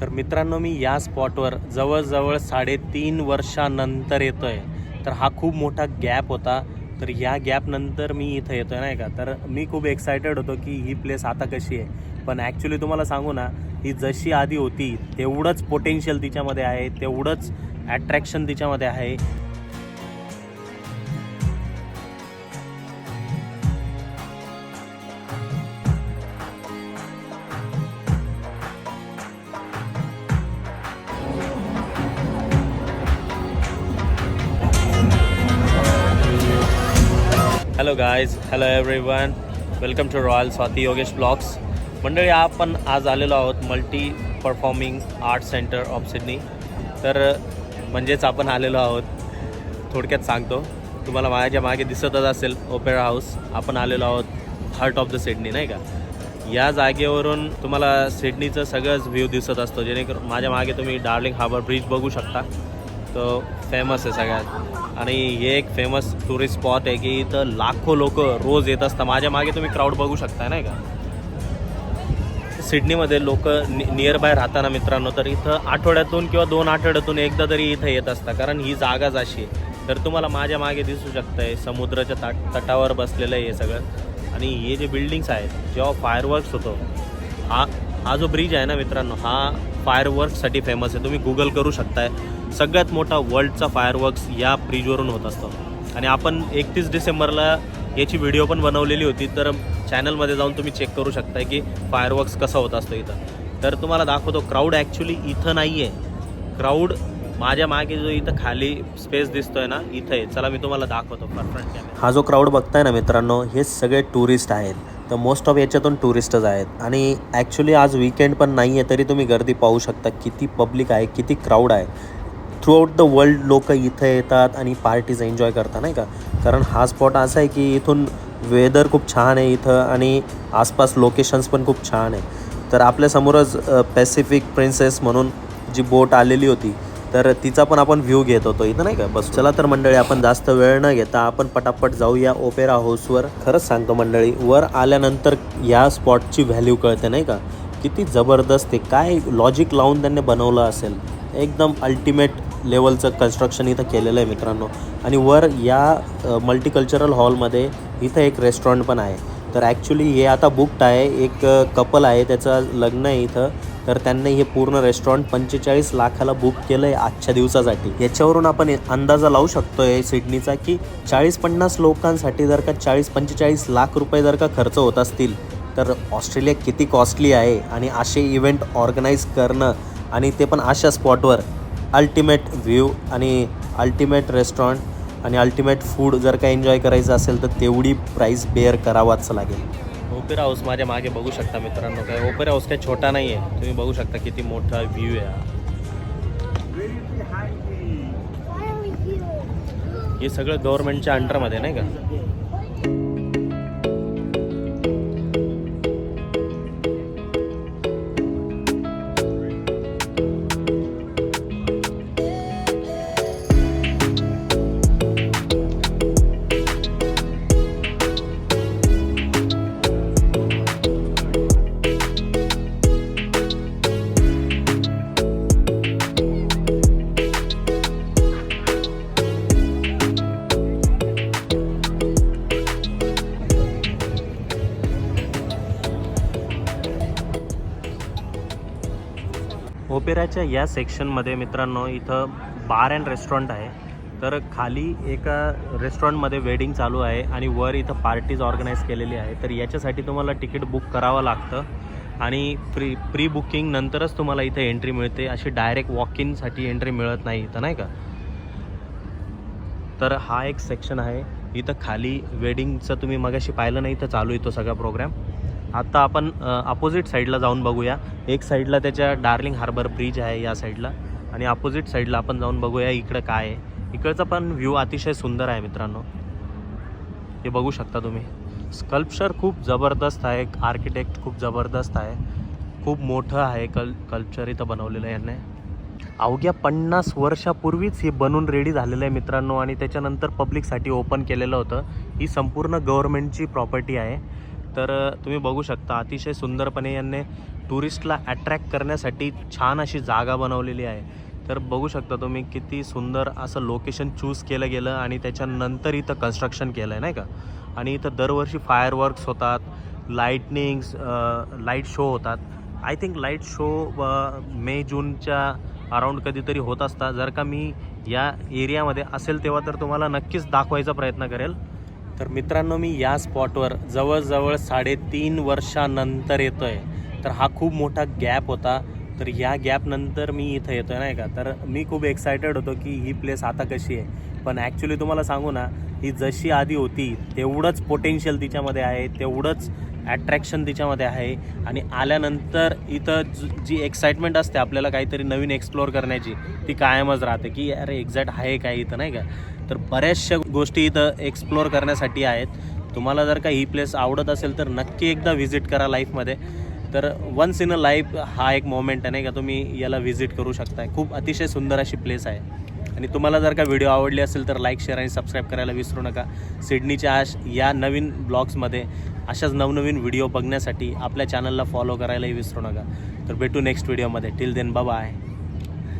तर मित्रांनो मी या स्पॉटवर जवळजवळ साडेतीन वर्षानंतर येतो आहे तर हा खूप मोठा गॅप होता. तर या गॅपनंतर मी इथं येतो आहे नाही का? तर मी खूप एक्सायटेड होतो की ही प्लेस आता कशी आहे. पण ॲक्च्युली तुम्हाला सांगू ना ही जशी आधी होती तेवढंच पोटेन्शियल तिच्यामध्ये आहे तेवढंच ॲट्रॅक्शन तिच्यामध्ये आहे. Hello guys hello everyone welcome to royal Swati Yogesh blogs मंडळी आपण आज आलेलो आहोत multi performing art centre of Sydney तर म्हणजेच आपण आलेलो आहोत थोडक्यात सांगतो. तुम्हाला माझ्या मागे दिसतच असेल ओपेरा हाऊस आपण आलेलो आहोत हार्ट ऑफ द सिडनी नाही का? या जागेवरून तुम्हाला सिडनीचं सगळंच व्ह्यू दिसत असतो. जेणेकरून माझ्या मागे तुम्ही डार्लिंग हार्बर ब्रिज बघू शकता. तो फेमस आहे सगळ्यात. आणि हे एक फेमस टुरिस्ट स्पॉट आहे की इथं लाखो लोक रोज येत असतात. माझ्या मागे तुम्ही क्राऊड बघू शकता नाही का? सिडनीमध्ये लोक नियर बाय राहताना मित्रांनो तर इथं आठवड्यातून किंवा दोन आठवड्यातून एकदा तरी इथं येत असतात. कारण ही जागाच अशी आहे. तर तुम्हाला माझ्या मागे दिसू शकतं आहे समुद्राच्या तट तटावर बसलेलं आहे हे सगळं. आणि हे जे बिल्डिंग्स आहेत जेव्हा फायरवर्क्स होतो हा हा जो ब्रिज आहे ना मित्रांनो हा फायरवर्कसाठी फेमस आहे. तुम्ही गुगल करू शकताय. सगळ्यात मोठा वर्ल्डचा फायरवर्क्स या ब्रिजवरून होत असतो. आणि आपण एकतीस डिसेंबरला याची व्हिडिओ पण बनवलेली होती तर चॅनलमध्ये जाऊन तुम्ही चेक करू शकताय की फायरवर्क्स कसा होत असतो इथं. तर तुम्हाला दाखवतो क्राऊड ॲक्च्युली इथं नाही आहे क्राऊड माझ्या मागे जो इथं खाली स्पेस दिसतोय ना इथं आहे चला मी तुम्हाला दाखवतो हा जो क्राऊड बघताय ना मित्रांनो हे सगळे टुरिस्ट आहेत. तर मोस्ट ऑफ याच्यातून टुरिस्टच आहेत. आणि ॲक्च्युली आज विकेंड पण नाही आहे तरी तुम्ही गर्दी पाहू शकता किती पब्लिक आहे किती क्राऊड आहे. थ्रू आउट द वर्ल्ड लोक इथं येतात आणि पार्टीज एन्जॉय करतात नाही का? कारण हा स्पॉट असा आहे की इथून वेदर खूप छान आहे इथं आणि आसपास लोकेशन्स पण खूप छान आहे. तर आपल्यासमोरच पॅसिफिक प्रिन्सेस म्हणून जी बोट आलेली होती तर तिचा पण आपण व्ह्यू घेत होतो इथं नाही का? बस चला तर मंडळी आपण जास्त वेळ न घेता आपण पटापट जाऊया ओपेरा हाऊसवर खरंच सांगतो मंडळी वर आल्यानंतर या स्पॉटची व्हॅल्यू कळते नाही का? किती जबरदस्त आहे. काय लॉजिक लावून त्यांनी बनवलं असेल. एकदम अल्टिमेट लेवलचं कन्स्ट्रक्शन इथं केलेलं आहे मित्रांनो. आणि वर या मल्टीकल्चरल हॉलमध्ये इथं एक रेस्टॉरंट पण आहे. तर ॲक्च्युली हे आता बुकड आहे. एक कपल आहे त्याचं लग्न आहे इथं. तर त्यांनी हे पूर्ण रेस्टॉरंट पंचेचाळीस लाखाला बुक केलं आहे आजच्या दिवसासाठी. याच्यावरून आपण अंदाजा लावू शकतो आहे सिडनीचा की चाळीस पन्नास लोकांसाठी जर का चाळीस पंचेचाळीस लाख रुपये जर का खर्च होत असतील तर ऑस्ट्रेलिया किती कॉस्टली आहे आणि असे इव्हेंट ऑर्गनाईज करणं आणि ते पण अशा स्पॉटवर अल्टिमेट व्ह्यू आणि अल्टिमेट रेस्टॉरंट आणि अल्टिमेट फूड जर का एन्जॉय करायचं असेल तर तेवढी प्राईस बेअर करावाच लागेल. ओपेरा हाऊस माझ्या मागे बघू शकता मित्रांनो काय ओपेरा हाऊस काय छोटा नाही आहे तुम्ही बघू शकता किती मोठा व्ह्यू आहे हे. सगळं गव्हर्नमेंटच्या अंडरमध्ये नाही का? ओपेराच्या या सेक्शनमध्ये मित्रांनो इथं बार अँड रेस्टॉरंट आहे. तर खाली एका रेस्टॉरंटमध्ये वेडिंग चालू आहे आणि वर इथं पार्टीज ऑर्गनाईज केलेली आहे. तर याच्यासाठी तुम्हाला तिकीट बुक करावं लागतं आणि प्री प्री बुकिंग नंतरच तुम्हाला इथं एंट्री मिळते. अशी डायरेक्ट वॉक इनसाठी एंट्री मिळत नाही इथं नाही का? तर हा एक सेक्शन आहे. इथं खाली वेडिंगचं तुम्ही मगाशी पाहिलं नाही इथं चालू आहे तो सगळा प्रोग्राम आता आपण अपोजिट साईडला जाऊन बघूया. एक साईडला त्याच्या डार्लिंग हार्बर ब्रिज आहे या साईडला आणि अपोजिट साईडला आपण जाऊन बघूया इकडं काय आहे. इकडचा पण व्ह्यू अतिशय सुंदर आहे मित्रांनो. हे बघू शकता तुम्ही. स्कल्पचर खूप जबरदस्त आहे. आर्किटेक्ट खूप जबरदस्त आहे. खूप मोठं आहे कल कल्पचर इथं बनवलेलं आहे यांनी. अवघ्या पन्नास वर्षापूर्वीच हे बनून रेडी झालेलं आहे मित्रांनो. आणि त्याच्यानंतर पब्लिकसाठी ओपन केलेलं होतं. ही संपूर्ण गव्हर्मेंटची प्रॉपर्टी आहे. तर तुम्ही बघू शकता अतिशय सुंदरपणे यांनी टुरिस्टला अट्रॅक्ट करण्यासाठी छान अशी जागा बनवलेली आहे. तर बघू शकता तुम्ही किती सुंदर असं लोकेशन चूज केलं गेलं आणि त्याच्यानंतर इथं कन्स्ट्रक्शन केलं आहे नाही का? आणि इथं दरवर्षी फायरवर्क्स होतात लाईटनिंग्स लाइट शो होतात. I think light show May जूनच्या अराऊंड कधीतरी होत असता जर का मी या एरियामध्ये असेल तेव्हा तर तुम्हाला नक्कीच दाखवायचा प्रयत्न करेल. तर मित्रांनो मी या स्पॉटवर जवळजवळ साडेतीन वर्षानंतर येतो आहे तर हा खूप मोठा गॅप होता. तर या गॅपनंतर मी इथं येतो आहे नाही का? तर मी खूप एक्सायटेड होतो की ही प्लेस आता कशी आहे. पण ॲक्च्युली तुम्हाला सांगू ना ही जशी आधी होती तेवढंच पोटेन्शियल तिच्यामध्ये आहे तेवढंच ॲट्रॅक्शन तिच्यामध्ये आहे. आणि आल्यानंतर इथं जी एक्साइटमेंट असते आपल्याला काहीतरी नवीन एक्सप्लोअर करण्याची ती कायमच राहते की अरे एक्झॅक्ट आहे काय इथं नाही का? तर बऱ्याचशा गोष्टी इथं एक्सप्लोअर करण्यासाठी आहेत. तुम्हाला जर का ही प्लेस आवडत असेल तर नक्की एकदा व्हिजिट करा लाईफमध्ये तर वन्स इन अ लाईफ हा एक मोमेंट आहे नाही का? तुम्ही याला व्हिजिट करू शकताय. खूप अतिशय सुंदर अशी प्लेस आहे. आणि तुम्हाला जर का व्हिडिओ आवडली असेल तर लाईक शेअर आणि सबस्क्राईब करायला विसरू नका. सिडनीच्या आश या नवीन ब्लॉग्समध्ये अशाच नवनवीन व्हिडिओ बघण्यासाठी आपल्या चॅनलला फॉलो करायलाही विसरू नका. तर भेटू नेक्स्ट व्हिडिओमध्ये टिल देन बाय